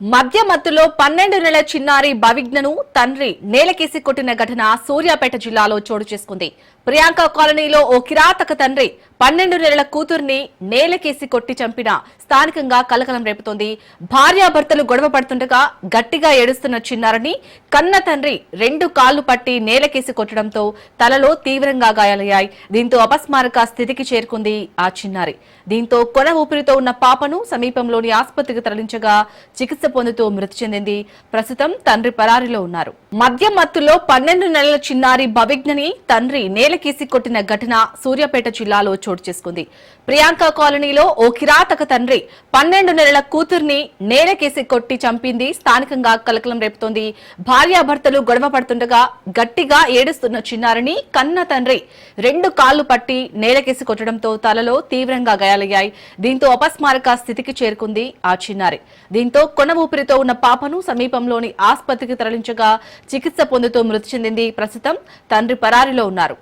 మద్య మత్తులో పన్నెండు నెలల చిన్నారి భవిజ్ఞను తండ్రి నేలకేసి కొట్టిన ఘటన సూర్యాపేట జిల్లాలో చోటు చేసుకుంది. ప్రియాంక కాలనీలో ఓ కిరాతక తండ్రి పన్నెండు నెలల కూతుర్ని నేలకేసి కొట్టి చంపిన స్థానికంగా కలకలం రేపుతోంది. భార్యాభర్తలు గొడవ పడుతుండగా గట్టిగా ఏడుస్తున్న చిన్నారని కన్న తండ్రి రెండు కాళ్ళు పట్టి నేలకేసి కొట్టడంతో తలలో తీవ్రంగా గాయాలయ్యాయి. దీంతో అపస్మారక స్థితికి చేరుకుంది ఆ చిన్నారి. దీంతో కొన ఊపిరితో ఉన్న పాపను సమీపంలోని ఆసుపత్రికి తరలించగా చికిత్స పొందుతూ మృతి చెందింది. ప్రస్తుతం తండ్రి పరారిలో ఉన్నారు. మద్యం మత్తులో పన్నెండు నెలల చిన్నారి భవిజ్ఞని తండ్రి నేల కేసి కొట్టిన ఘటన సూర్యాపేట జిల్లాలో చోటు చేసుకుంది. ప్రియాంక కాలనీలో ఓ కిరాతక తండ్రి పన్నెండు నెలల కూతుర్ని నేలకేసి కొట్టి చంపింది స్థానికంగా కలకలం రేపుతోంది. భార్యాభర్తలు గొడవ పడుతుండగా గట్టిగా ఏడుస్తున్న చిన్నారిని కన్న తండ్రి రెండు కాళ్ళు పట్టి నేలకేసి కొట్టడంతో తలలో తీవ్రంగా గాయాలయ్యాయి. దీంతో అపస్మారక స్థితికి చేరుకుంది ఆ చిన్నారి. దీంతో కొన ఊపిరితో ఉన్న పాపను సమీపంలోని ఆసుపత్రికి తరలించగా చికిత్స పొందుతూ మృతి చెందింది. ప్రస్తుతం తండ్రి పరారిలో ఉన్నారు.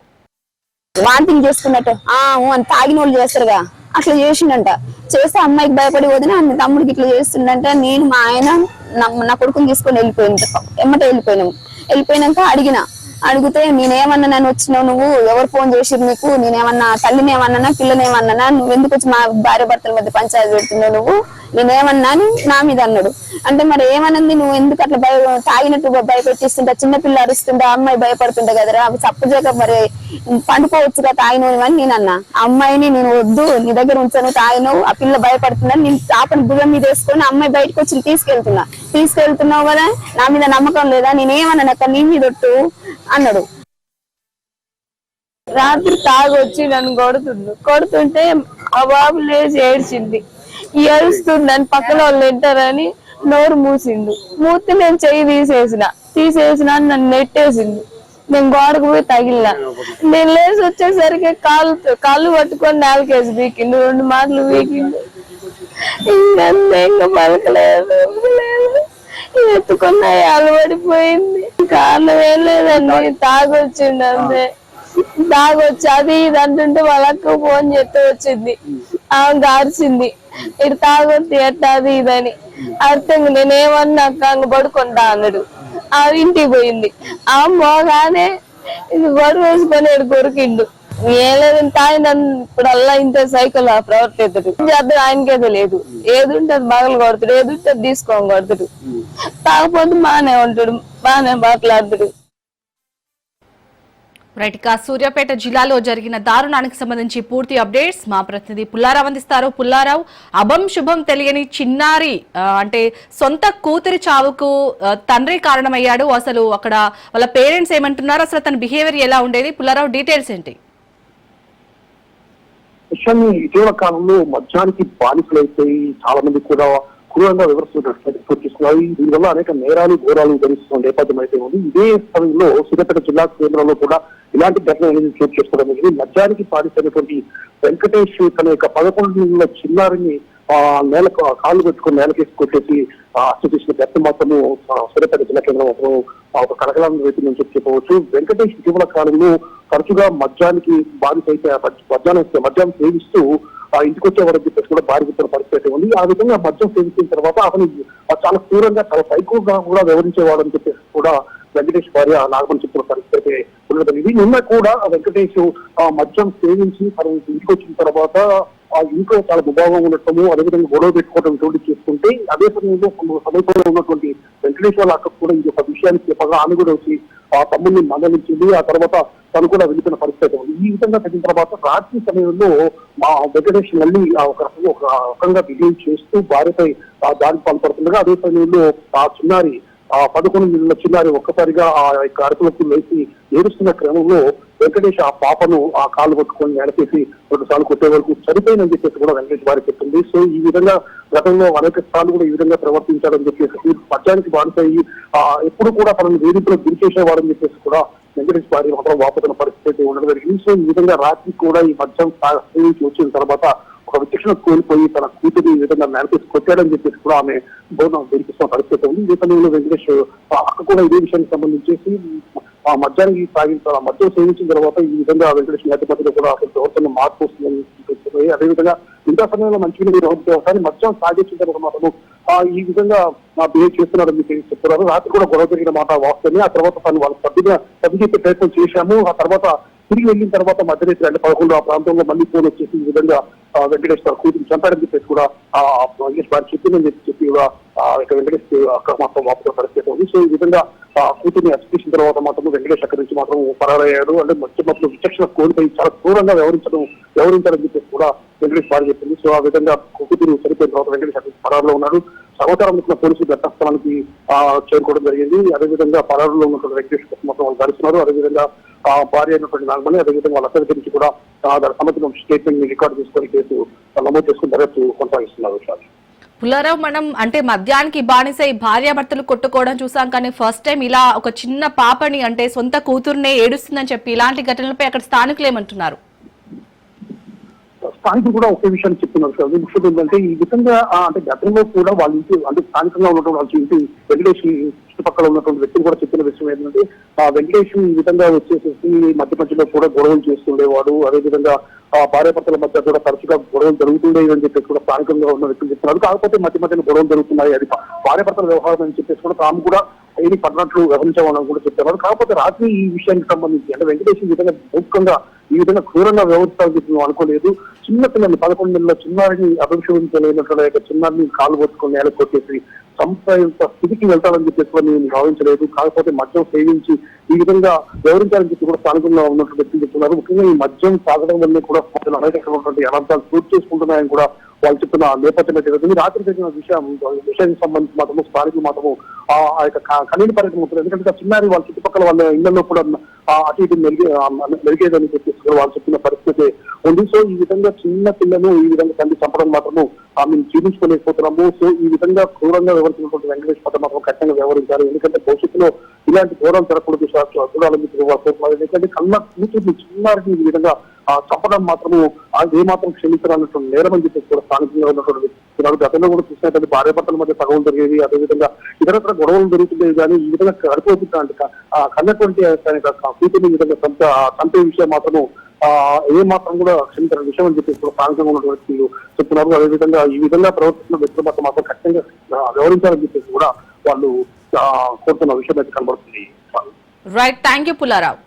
వాంతింగ్ చేసుకున్నట్టు. ఆ అని తాగిన వాళ్ళు చేస్తారుగా. అట్లా చేసిండంట. చేస్తే అమ్మాయికి భయపడి వదిన తమ్ముడికి ఇట్లా చేస్తుండంట. నేను మా ఆయన నా కొడుకుని తీసుకొని వెళ్ళిపోయింది ఎమ్మట వెళ్ళిపోయినాము. వెళ్ళిపోయినాక అడిగిన. అడిగితే నేనేమన్నా నన్ను వచ్చినావు నువ్వు? ఎవరు ఫోన్ చేసిరు నీకు? నేనేమన్నా తల్లిని ఏమన్నా పిల్లని నువ్వు ఎందుకు వచ్చి మా భార్య భర్తల మధ్య పంచాయతీ పెడుతున్నావు నువ్వు? నేనేమన్నాను? అని నా మీద అన్నాడు. అంటే మరి ఏమన్నది నువ్వు? ఎందుకు అట్లా భయ తాగినట్టు భయపెట్టిస్తుంటా? చిన్నపిల్ల అరుస్తుంటా? అమ్మాయి భయపడుతుంటా కదరా? చప్పు చప్పుచేక మరి పండుకోవచ్చుగా తాగినవు అని నేను అన్నా. ఆ అమ్మాయిని నేను వద్దు నీ దగ్గర ఉంచాను తాగినవు ఆ పిల్ల భయపడుతుందని నేను చాపని భుజం మీద వేసుకొని అమ్మాయి బయటకు వచ్చి తీసుకెళ్తున్నా. తీసుకెళ్తున్నావు కదా? నా మీద నమ్మకం లేదా? నేనేమన్నాను అక్క నీ మీద ఒట్టు అన్నాడు. రాత్రి తాగొచ్చి నన్ను కొడుతుండు. కొడుతుంటే ఆ బాబు లేచి ఏడ్చింది. ఏడుస్తుందని పక్కన వాళ్ళు వింటారని నోరు మూసిండు. మూతి నేను చెయ్యి తీసేసిన. తీసేసిన అని నన్ను నెట్టేసింది నేను గోడకు పోయి తగిలిన. నేను లేచి వచ్చేసరికి కాళ్ళు కాళ్ళు పట్టుకొని నాలుగేసి బీకిండు రెండు మాటలు బీకిండు ఇంకంతే ఇంకా పలకలేదు లేదు ఎత్తుకున్న అలవడిపోయింది కారణం ఏం లేదండి తాగొచ్చిండు అంతే. తాగొచ్చి అది ఇది అంటుంటే వాళ్ళకు ఫోన్ చేస్తే వచ్చింది. ఆమె గార్చింది ఇటు తాగొద్దు ఎట్టా అది ఇదని. అర్థం నేనేమన్నా అక్క పడుకుంటా అన్నాడు. ఆ ఇంటికి పోయింది. ఆ మోగానే ఇది గొడవ వేసుకొని కొరికిండు. ఏం లేదని ఇప్పుడల్లా ఇప్పుడు అల్లా ఇంత సైకిల్ ప్రవర్తిస్తాడు చేద్దాడు ఆయనకే తెలియదు. ఏదుంటే అది మగలు కొడతాడు ఏది అది తీసుకొని కొడతాడు. తాగపోతే బానే ఉంటాడు బానే మాట్లాడతాడు. రైట్ సూర్యాపేట జిల్లాలో జరిగిన దారుణానికి సంబంధించి పూర్తి అప్డేట్స్ మా ప్రతినిధి పుల్లారావు అందిస్తారు. పుల్లారావు అభం శుభం తెలియని చిన్నారి అంటే సొంత కూతురి చావుకు తండ్రి కారణమయ్యాడు. అసలు అక్కడ వాళ్ళ పేరెంట్స్ ఏమంటున్నారు? అసలు తన బిహేవియర్ ఎలా ఉండేది? పుల్లారావు డీటెయిల్స్ ఏంటి? విషయాన్ని ఇటీవల కాలంలో మద్యానికి బానిసలైపోయి చాలా మంది కూడా క్రూరంగా వివరిస్తున్నట్లు సూచిస్తున్నాయి. దీనివల్ల అనేక నేరాలు ఘోరాలు గడిస్తున్న నేపథ్యం అయితే ఉంది. ఇదే సమయంలో సూర్యాపేట జిల్లా కేంద్రంలో కూడా ఇలాంటి ఘటన అనేది చోటు చేసుకోవడం జరిగింది మద్యానికి బానిసైనటువంటి వెంకటేష్ తన యొక్క పదకొండు నెలల చిన్నారిని ఆ నేల కాళ్ళు పెట్టుకుని నేలకేసి కొట్టేసి ఆ చేసిన ఘటన మాత్రము సురపేట జిల్లా కేంద్రం మాత్రం ఒక కలకలం రైతు నుంచి చెప్పవచ్చు. వెంకటేష్ ఇటీవల కాలంలో తరచుగా మద్యానికి బాధిత అయితే ఆ మద్యాన్ని మద్యం సేవిస్తూ ఆ ఇంటికి వచ్చే వరకు చెప్పేసి కూడా బాధితున్న పరిస్థితి ఉంది. ఆ విధంగా మద్యం సేవించిన తర్వాత అతను చాలా క్రూరంగా చాలా సైకోగా కూడా వ్యవహరించేవాడు అని చెప్పేసి కూడా వెంకటేష్ భార్య నాగమని చెప్పిన పరిస్థితి అయితే ఉన్నది. ఇది నిన్న కూడా ఆ వెంకటేష్ ఆ మద్యం సేవించి తన ఇంటికి వచ్చిన తర్వాత ఆ ఇంట్లో చాలా దుబావం ఉండటము అదేవిధంగా గొడవ పెట్టుకోవడం ఇటువంటి చేసుకుంటే అదే సమయంలో సమీపంలో ఉన్నటువంటి వెంకటేష్ వాళ్ళ అక్క కూడా ఇది ఒక విషయాన్ని చెప్పగా ఆమె కూడా వచ్చి ఆ తమ్ముడిని మందలించింది. ఆ తర్వాత తను కూడా వెళ్తున్న పరిస్థితి ఉంది. ఈ విధంగా తగ్గిన తర్వాత రాత్రి సమయంలో మా వెంకటేష్ మళ్ళీ ఆ ఒక రకంగా ఒక రకంగా బిహేవ్ చేస్తూ భార్యపై ఆ దాడి పాల్పడుతుండగా అదే సమయంలో ఆ చిన్నారి ఆ పదకొండు నెలల చిన్నారి ఒక్కసారిగా ఆ యొక్క అరుపులకు లేచి ఏడుస్తున్న క్రమంలో వెంకటేష్ ఆ పాపను ఆ కాలు పట్టుకొని నడిపేసి రెండు సార్లు కొట్టే వరకు చనిపోయిందని చెప్పేసి కూడా వెంకటేష్ వారి చెప్తుంది సో ఈ విధంగా గతంలో అనేక సార్లు కూడా ఈ విధంగా ప్రవర్తించాడని చెప్పేసి పద్యానికి బానిసయ్యి ఆ ఎప్పుడు కూడా తనను వేదికలో గురి చేసేవాడని చెప్పేసి కూడా వెంకటేష్ భార్య మాత్రం వాపుతున్న పరిస్థితి ఉండడం జరిగింది. సో ఈ విధంగా రాత్రి కూడా ఈ మద్యం వచ్చిన తర్వాత ఒక విచక్షణ కోల్పోయి తన కూతురు ఈ విధంగా మేనిఫెస్ట్ కొట్టాడని చెప్పేసి కూడా ఆమె బోధన వినిపిస్తున్న పరిస్థితి ఉంది. ఈ సమయంలో వెంకటేష్ అక్క కూడా ఇదే విషయానికి సంబంధించేసి ఆ మద్యానికి సాగించాలి ఆ మద్యం సేవించిన తర్వాత ఈ విధంగా వెంకటేష్ నేతపతిలో కూడా అసలు ప్రవర్తన మార్పు వస్తుందని చెప్పి అదేవిధంగా ఇంకా సమయంలో మంచిగా మీరు ఒకసారి మద్యం సాగించిన తర్వాత ఈ విధంగా బిహేవ్ చేస్తున్నాడు మీకు చెప్తున్నారు. రాత్రి కూడా గొడవ జరిగిన మాట వాస్తవమే. ఆ తర్వాత తను వాళ్ళ సభ్యుగా సభ్యు చెప్పే ప్రయత్నం చేశాము. ఆ తర్వాత తిరిగి వెళ్ళిన తర్వాత మధ్యరాత్రి అంటే పదకొండు ఆ ప్రాంతంలో మళ్ళీ ఫోన్ వచ్చేసి ఈ విధంగా ఆ, వెంకటేష్ గారు కూతురు చంపాడని చెప్పేసి కూడా ఆ వెంకటేష్ వారు చెప్పిందని చెప్పి చెప్పి కూడా ఇక్కడ వెంకటేష్ అక్కడ పరిస్థితి ఉంది. సో ఈ విధంగా ఆ కూతుర్ని అప్లికేషన్ తర్వాత మాత్రం వెంకటేష్ అక్కడి నుంచి మాత్రం పరారయ్యాడు. అంటే మధ్య మధ్యలో విచక్షణ కోల్పోయి చాలా క్రూరంగా వ్యవహరించడం వ్యవహరించాలని చెప్పేసి కూడా వెంకటేష్ వారు చెప్పింది. సో ఆ విధంగా కూతురు చనిపోయిన తర్వాత వెంకటేష్ అక్కడి పరారులో ఉన్నాడు. సమాచారం ఇచ్చిన పోలీసులు ఘటనాస్థలానికి చేరుకోవడం జరిగింది. అదేవిధంగా పరారులో ఉన్నటువంటి వెంకటేష్ కోసం మొత్తం వాళ్ళు కలుస్తున్నారు అదేవిధంగా భార్య అయినటువంటి నాగమణి అదేవిధంగా వాళ్ళ గురించి కూడా ఆ, దానికి సంబంధించిన స్టేట్మెంట్ రికార్డు తీసుకొని కేసు నమోదు చేసుకుని దర్యాప్తు కొనసాగిస్తున్నారు పుల్లారావు మనం అంటే మద్యానికి బానిసై భార్యాభర్తలు కొట్టుకోవడం చూసాం కానీ ఫస్ట్ టైం ఇలా ఒక చిన్న పాపని అంటే సొంత కూతురునే ఏడుస్తుందని చెప్పి ఇలాంటి ఘటనలపై అక్కడ స్థానికులు ఏమంటున్నారు? స్థానికులు కూడా ఒకే విషయాన్ని చెప్తున్నారు సార్. అది ఏంటంటే ఈ విధంగా అంటే గతంలో కూడా వాళ్ళ ఇంటి అంటే స్థానికంగా ఉన్నటువంటి వాళ్ళ ఇంటి వెంకటేష్ చుట్టుపక్కల ఉన్నటువంటి వ్యక్తులు కూడా చెప్పిన విషయం ఏంటంటే ఆ వెంకటేష్ ఈ విధంగా వచ్చేసేసి మధ్య మధ్యలో కూడా గొడవలు చేస్తుండేవాడు. అదేవిధంగా ఆ భార్యాభర్తల మధ్య కూడా తరచుగా గొడవలు జరుగుతుండేవి అని చెప్పేసి కూడా స్థానికంగా ఉన్న వ్యక్తులు చెప్తున్నారు. కాకపోతే మధ్య మధ్యలో గొడవలు జరుగుతున్నాయి. అది భార్యాభర్తల వ్యవహారం అని చెప్పేసి కూడా తాము కూడా ఏది పడినట్లు వ్యవహరించామని కూడా చెప్పారు. కాకపోతే రాత్రి ఈ విషయానికి సంబంధించి అంటే వెంకటేష్ ఈ విధంగా ముఖ్యంగా ఈ విధంగా క్రూరంగా వ్యవహరిస్తారని చెప్పి అనుకోలేదు. చిన్న పిల్లల్ని పదకొండు నెలల చిన్నారిని అభిషేకించలేనటువంటి చిన్నారిని కాలు పట్టుకొని నేల కొట్టేసి సంప్రదాయంత స్థితికి వెళ్తాడని చెప్పేసి నేను భావించలేదు. కాకపోతే మద్యం సేవించి ఈ విధంగా వివరించాలని చెప్పి కూడా స్థానికంగా ఉన్నట్లు వ్యక్తులు చెప్తున్నారు. ముఖ్యంగా ఈ మద్యం తాగడం వల్లే కూడా ప్రజలు అనేక రకమైనటువంటి అనర్థాలు చేసుకుంటున్నాయని కూడా వాళ్ళు చెప్తున్న నేపథ్యం అయితే రాత్రి జరిగిన విషయం విషయానికి సంబంధించి మాత్రము స్థానికులు మాత్రము ఆ ఆ యొక్క క- కన్నీటి పర్యటన ఉంటుంది ఎందుకంటే చిన్నారి వాళ్ళ చుట్టుపక్కల వాళ్ళ ఇళ్ళలో కూడా అటు ఇటు మెరుగే మెరుగేదని చెప్పేసి వాళ్ళు చెప్పిన పరిస్థితి ఉంది. సో ఈ విధంగా చిన్న పిల్లలు ఈ విధంగా తండ్రి చంపడం మాత్రము ఆ మేము జీవించుకోలేకపోతున్నాము సో ఈ విధంగా క్రూరంగా వివరించినటువంటి వెంకటేష్ పట్ల మాత్రం కఠినంగా వ్యవహరించారు ఎందుకంటే భవిష్యత్తులో ఇలాంటి ఘోరం జరగకూడదు. చూడాలని ఎందుకంటే కన్నా కూతుర్ని చిన్నారికి ఈ విధంగా చంపడం మాత్రము ఆ ఏ మాత్రం క్షమించాలన్నటువంటి నేరం అని చెప్పేసి కూడా స్థానికంగా ఉన్నటువంటి వ్యక్తులు గతంలో కూడా చూసినట్టు పార్యభర్తల మధ్య తగవలు జరిగేది అదేవిధంగా ఇతరత్ర గొడవలు జరుగుతుండేవి కానీ ఈ విధంగా గడిపోతుంది ఆ కన్నటువంటి కూతుర్ని విధంగా చంప చంపే విషయం మాత్రము ఆ ఏ మాత్రం కూడా క్షమించిన విషయం అని చెప్పేసి కూడా స్థానికంగా ఉన్నటువంటి చెప్తున్నారు. అదేవిధంగా ఈ విధంగా ప్రవర్తిస్తున్న వ్యక్తులు మాత్రం మాత్రం ఖచ్చితంగా వ్యవహరించాలని చెప్పేసి కూడా వాళ్ళు కోరుతున్న విషయం అయితే కనబడుతుంది. Right thank you Pullarao